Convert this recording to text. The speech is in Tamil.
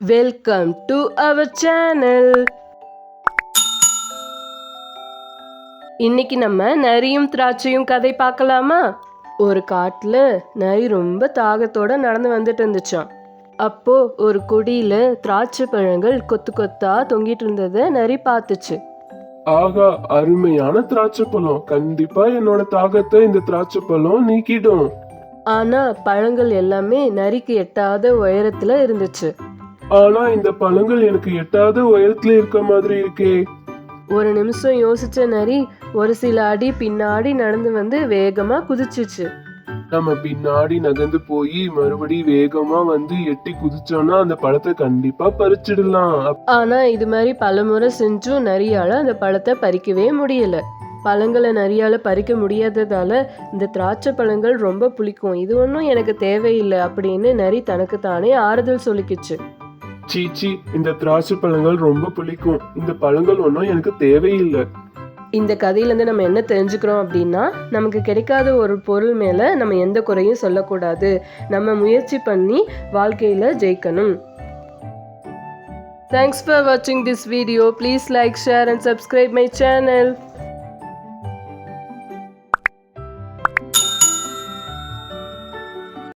வெல்கம் டு அவர் சேனல் இன்னைக்கு நம்ம நரியும் திராட்சையும் கதை பார்க்கலாமா? ஒரு காட்டுல நரி ரொம்ப தாகத்தோட நடந்து வந்துட்டு இருந்துச்சாம். அப்போ ஒரு கொடியில திராட்சை பழங்கள் கொத்து கொத்தா தொங்கிட்டு இருந்ததை நரி பார்த்துச்சு. ஆகா அருமையான திராட்சை பழம். கண்டிப்பா என்னோட தாகத்தை இந்த திராட்சை பழம் நீக்கிடும். ஆனா பழங்கள் எல்லாமே நரிக்கு எட்டாத உயரத்துல இருந்துச்சு. ஆனா இந்த பழங்கள் எனக்கு எட்டாத உயரத்துல இருக்க மாதிரி இருக்கே. ஒரு நிமிஷம் யோசிச்ச நரி ஒரு சில அடி பின்னாடி நடந்து வந்து வேகமா குதிச்சுச்சு. நம்ம பின்னாடி நகர்ந்து போய் மறுபடி வேகமா வந்து எட்டி குதிச்சோம்னா அந்த பழத்தை கண்டிப்பா பறிச்சிடலாம். ஆனா இது மாதிரி பலமுறை செஞ்சும் நரியால அந்த பழத்தை பறிக்கவே முடியல. பழங்களை நரியால பறிக்க முடியாததால இந்த திராட்சை பழங்கள் ரொம்ப புளிக்கும். இது ஒன்றும் எனக்கு தேவையில்லை அப்படின்னு நரி தனக்கு தானே ஆறுதல் சொல்லிக்கிச்சு. சீச்சி இந்த திராட்சை பழங்கள் ரொம்ப பிடிக்கும் இந்த பழங்கள் ஒன்றும் எனக்கு தேவையில்லை. இந்த கதையிலேருந்து நம்ம என்ன தெரிஞ்சுக்கிறோம் அப்படின்னா நமக்கு கிடைக்காத ஒரு பொருள் மேலே நம்ம எந்த குறையும் சொல்லக்கூடாது. நம்ம முயற்சி பண்ணி வாழ்க்கையில் ஜெயிக்கணும். தேங்க்ஸ் ஃபார் வாட்சிங் this video please like share and subscribe my channel